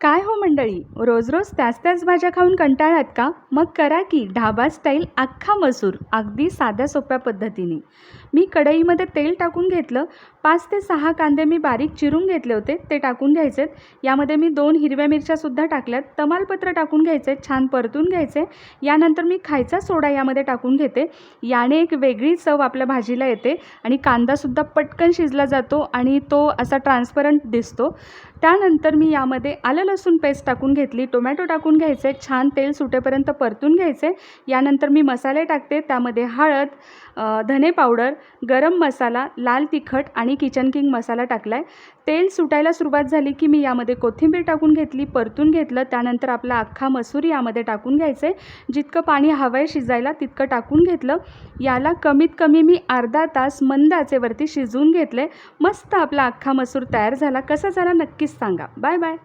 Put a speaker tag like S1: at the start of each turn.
S1: काय हो मंडळी? रोज रोज त्याच त्याच भाज्या खाऊन कंटाळात का? मग करा की ढाबा स्टाईल अख्खा मसूर. अगदी साध्या सोप्या पद्धतीने. मी कढईमध्ये तेल टाकून घेतलं पाच ते सहा कांदे मी बारीक चिरून घेतले होते ते टाकून घ्यायचेत यामध्ये मी दोन हिरव्या मिरच्यासुद्धा टाकल्यात. तमालपत्र टाकून घ्यायचे छान परतून घ्यायचे. यानंतर मी खायचा सोडा यामध्ये टाकून घेते. याने एक वेगळी चव आपल्या भाजीला येते आणि कांदासुद्धा पटकन शिजला जातो आणि तो असा ट्रान्सपरंट दिसतो. त्यानंतर मी यामध्ये आलं लसूण पेस्ट टाकून घेतली टोमॅटो टाकून घ्यायचे छान तेल सुटेपर्यंत परतून घ्यायचे. यानंतर मी मसाले टाकते त्यामध्ये हळद धने पावडर गरम मसाला लाल तिखट आणि किचन किंग मसाला टाकला आहे तेल सुटायला सुरुवात झाली की मी यामध्ये कोथिंबीर टाकून घेतली परतून घेतलं त्यानंतर आपला अख्खा मसूर यामध्ये टाकून घ्यायचे जितकं पाणी हवं आहे शिजायला तितकं टाकून घेतलं. याला कमीत कमी मी अर्धा तास मंद आचेवरती शिजवून घेतले मस्त आपला अख्खा मसूर तयार झाला. कसा झाला नक्कीच सांगा. Bye bye.